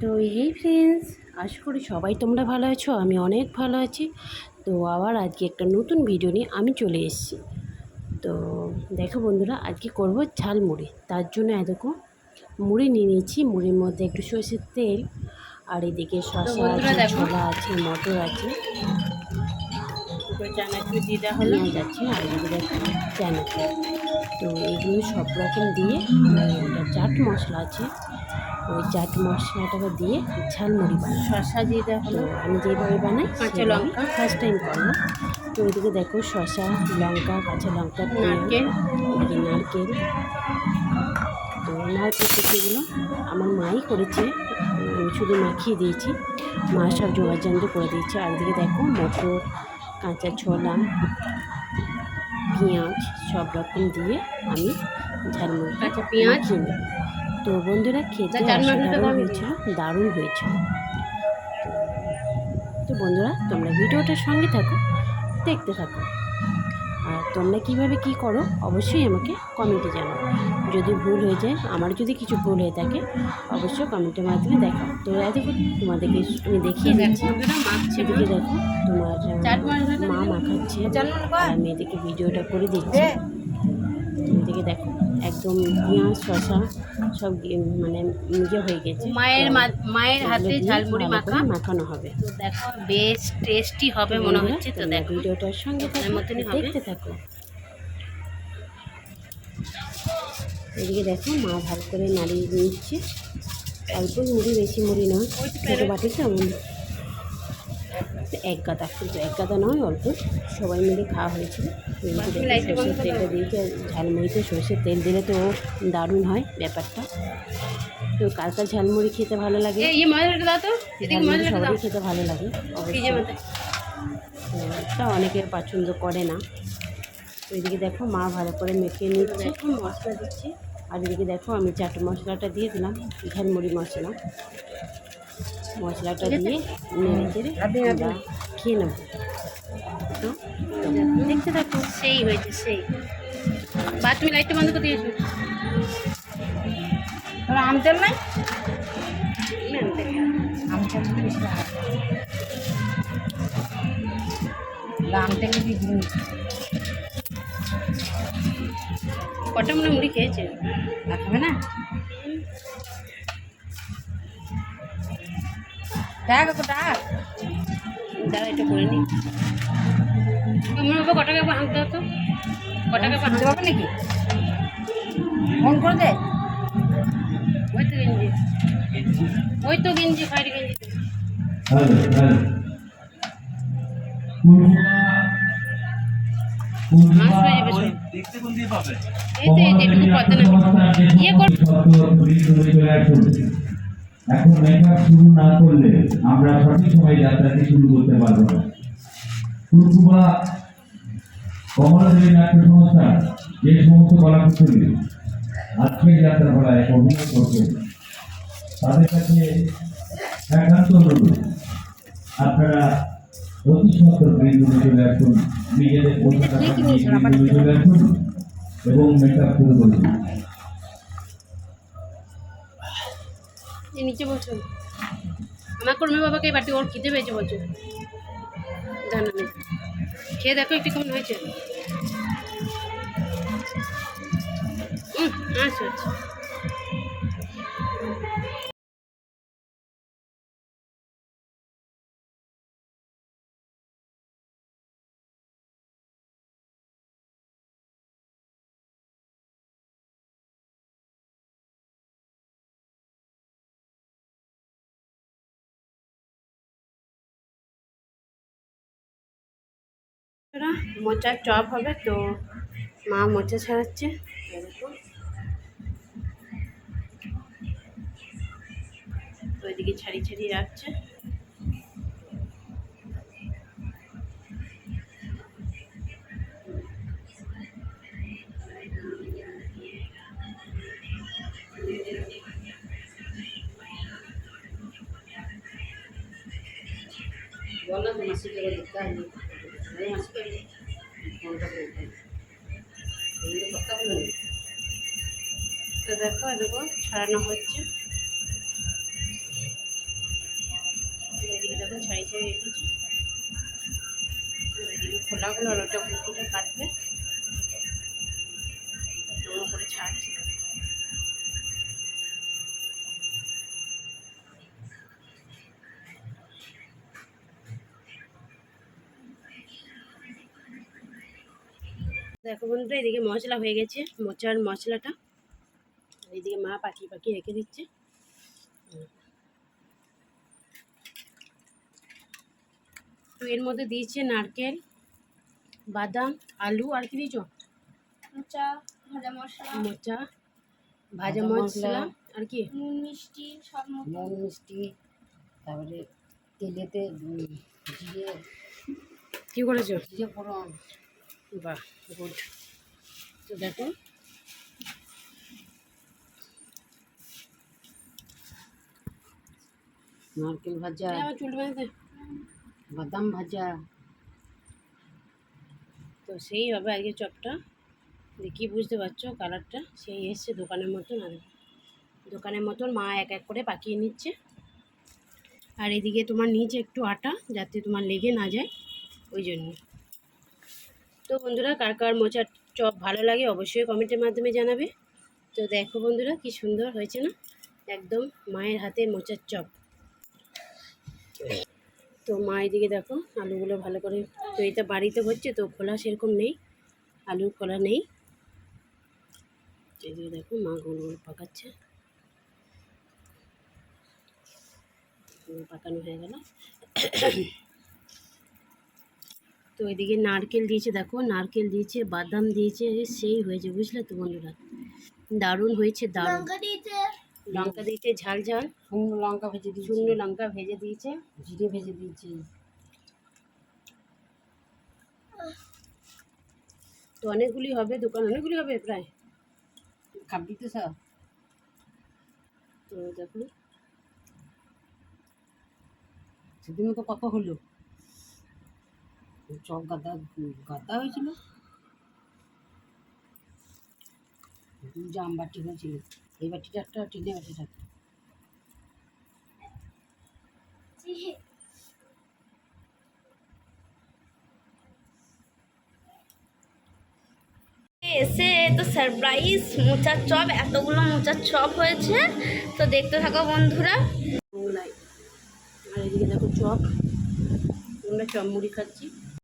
তো এই ফ্রেন্ডস আশা করি সবাই তোমরা ভালো আছো আমি অনেক ভালো আছি। তো আবার আজকে একটা নতুন ভিডিও নিয়ে আমি চলে এসেছি। তো দেখো বন্ধুরা আজকে করব ঝাল মুড়ি। তার জন্য দেখো মুড়ি নিয়ে নিয়েছি। মুড়ির মধ্যে একটু সর্ষের তেল আর এদিকে শসা আছে ছোলা আছে মটর আছে। পেঁয়াজ আছে আর এদিকে চানাচুর। তো এগুলো সব রকম দিয়ে চাট মশলা আছে। ওই চাট মশলাটাকে দিয়ে ঝালমুড়ি বানাই শসা দিয়ে দেওয়া তো হলো আমি যেভাবে বানাই কাঁচা লঙ্কা। ফার্স্ট টাইম করব তো ওইদিকে দেখো শসা লঙ্কা কাঁচা লঙ্কা নারকেল। নারকেল। তো নারকেল কুচিগুলো আমার মাই করেছে শুধু মাখিয়ে দিয়েছি। মা সব জোগাড় করে দিয়েছে। আর এদিকে দেখো মটর কাঁচা ছোলা পেঁয়াজ সব রকম দিয়ে আমি ঝালমুড়ি কাঁচা পেঁয়াজ। তো বন্ধুরা খেতে অসাধারণ হয়েছিল। দারুণ হয়েছিল। তো বন্ধুরা তোমরা ভিডিওটার সঙ্গে থাকো দেখতে থাকো। আর তোমরা কীভাবে কি করো অবশ্যই আমাকে কমেন্টে জানাও। যদি ভুল হয়ে যায় আমার যদি কিছু ভুল হয়ে থাকে অবশ্যই কমেন্টের মাধ্যমে দেখাও। তো দেখো তোমাদেরকে আমি দেখিয়ে দিচ্ছি। এদিকে দেখো তোমার মা মাখাচ্ছে। আর আমি এদিকে ভিডিওটা করে দিচ্ছি। এদিকে দেখো। একদম পেঁয়াজ শসা সব মানে ইয়ে হয়ে গেছে। মায়ের মায়ের হাতে ঝালমুড়ি মাখা। মাখানো হবে। দেখো বেশ টেস্টি হবে মনে হচ্ছে তো দেখো। ভিডিওটার সঙ্গে মতনই দেখতে থাকো। এদিকে দেখো মা ভালো করে নাড়িয়ে নিচ্ছে। অল্প মুড়ি বেশি মুড়ি নয়। ছোটো বাটিতে এক গাদা কিন্তু এক গাদা নয় অল্প। সবাই মিলে খাওয়া হয়েছিল। সর্ষের তেলটা। দিয়েছে ঝালমুড়িতে সর্ষের তেল দিলে তো দারুণ হয় ব্যাপারটা। তো কার কার ঝালমুড়ি খেতে ভালো লাগে? ঝালমুড়ি সবারই খেতে ভালো লাগে তা অনেকে পছন্দ করে না। তো এদিকে দেখো মা ভালো করে মেখে নিচ্ছে। মশলা দিচ্ছে। আর এদিকে দেখো আমি চাট মশলাটা দিয়ে দিলাম ঝালমুড়ি মশলা। মশলাটা দিয়ে নেড়ে চেড়ে আমরা খেয়ে নেব। তো দেখতে থাকো। সেই হয়েছে সেই। বা তুমি লাইটটা বন্ধ করে দিয়েছ? আম তেল নাই? আমি তেল। আম তেল দিয়ে কটা মনে মুড়ি খেয়েছে? খাবে না? দেখ ওকে ডাক দাঁড়া এটা করে নি মনে হবে কটা কাপড় আনতে হতো কটা কাপড় আনতে পারবে নাকি ফোন করে দে ওই তো গেঞ্জি ওই তো গেঞ্জি খয়েরি গেঞ্জি হয়ে দেখতে কোন দিয়ে পাবে এই তো এই যেটুকু পদ্মা না ইয়ে কর এখন মেকআপ শুরু না করলে আমরা সঠিক সময় যাত্রাটি শুরু করতে পারব না। কুরকুবা কমলাদেবী নাট্য সংস্থা যে সমস্ত কলাকুশলী আজকের যাত্রাপালায় অভিনয় করছেন তাদের কাছে একান্ত অনুরোধ আপনারা অতি সত্তর বেঙ্গুলে চলে আসুন নিজেদের পোশাক চলে আসুন এবং মেকআপ শুরু করুন। এই নিচে বসো। আমার কর্মী বাবাকে এই বাটি ওর খিদে পেয়েছে বলছো। জানা নেই। খেয়ে দেখো একটু কেমন হয়েছে। আচ্ছা আচ্ছা। মোচার চপ হবে তো মা মোচা ছাড়াচ্ছে। ওইদিকে ছাড়ি ছাড়ি রাখছে। বলো মাসি করে দিতে তো দেখো দেখো ছাড়ানো হচ্ছে। এদিকে দেখো, ছাড়িয়ে ছাড়িয়ে রেখেছি। এদিকে খোলাগুলো আর ওটা কুকুরটা কাটবে। করে ছাড়ছি। দেখো বন্ধুরা এদিকে মশলা হয়ে গেছে মোচার মশলাটা। এদিকে মা পাখি পাখি রেখে দিচ্ছে। তো এর মধ্যে দিয়েছে নারকেল বাদাম আলু আর কি দিয়েছ? মোচা ভাজা মশলা। মোচা ভাজা মশলা। আর কি? নুন মিষ্টি সব মতো। নুন মিষ্টি তারপরে তেলেতে জিরে কি করেছ? জিরে ফোড়ন। বাহ গুড। তো দেখো। নারকেল ভাজা চুল বাদাম ভাজা। তো সেই হবে আজকে চপটা। দেখি বুঝতে পারছ কালারটা? সেই এসছে দোকানের মতন আর দোকানের মতন মা এক এক করে পাকিয়ে নিচ্ছে। আর এদিকে তোমার নিচে একটু আটা যাতে তোমার লেগে না যায় ওই জন্য। তো বন্ধুরা, কার কার মোচার চপ ভালো লাগে অবশ্যই কমেন্টের মাধ্যমে জানাবে। তো দেখো বন্ধুরা, কি সুন্দর হয়েছে না? একদম মায়ের হাতে মোচার চপ। তো মা এদিকে দেখো, আলুগুলো ভালো করে, তো এটা বাড়িতে হচ্ছে, তো খোলা সেরকম নেই আলুর খোলা নেই। এদিকে দেখো, মা গোল গোল পাকাচ্ছে। পাকানো হয়ে গেল। তো এদিকে নারকেল দিয়েছে দেখো নারকেল দিয়েছে বাদাম দিয়েছে সেই হয়েছে বুঝলে তো বন্ধুরা? দারুণ হয়েছে দারুণ। লঙ্কা দিয়েছে। ঝাল ঝাল। শুকনো লঙ্কা ভেজে দিয়েছি। শুকনো লঙ্কা ভেজে দিয়েছে। জিরে ভেজে দিয়েছে। তো অনেকগুলি হবে দোকান অনেকগুলি হবে প্রায়? খাবি তো সব। তো দেখুন সেদিন তো কত হলো? চপ গাদা গাদা হয়েছিল। জাম বাটি হয়েছিল এই বাটিটা একটা টিনে বাটিটা। এসে তো সারপ্রাইজ মোচার চপ এতগুলো মোচার চপ হয়েছে। তো দেখতে থাকো বন্ধুরা। আর এদিকে দেখো চপ আমরা চপ মুড়ি খাচ্ছি।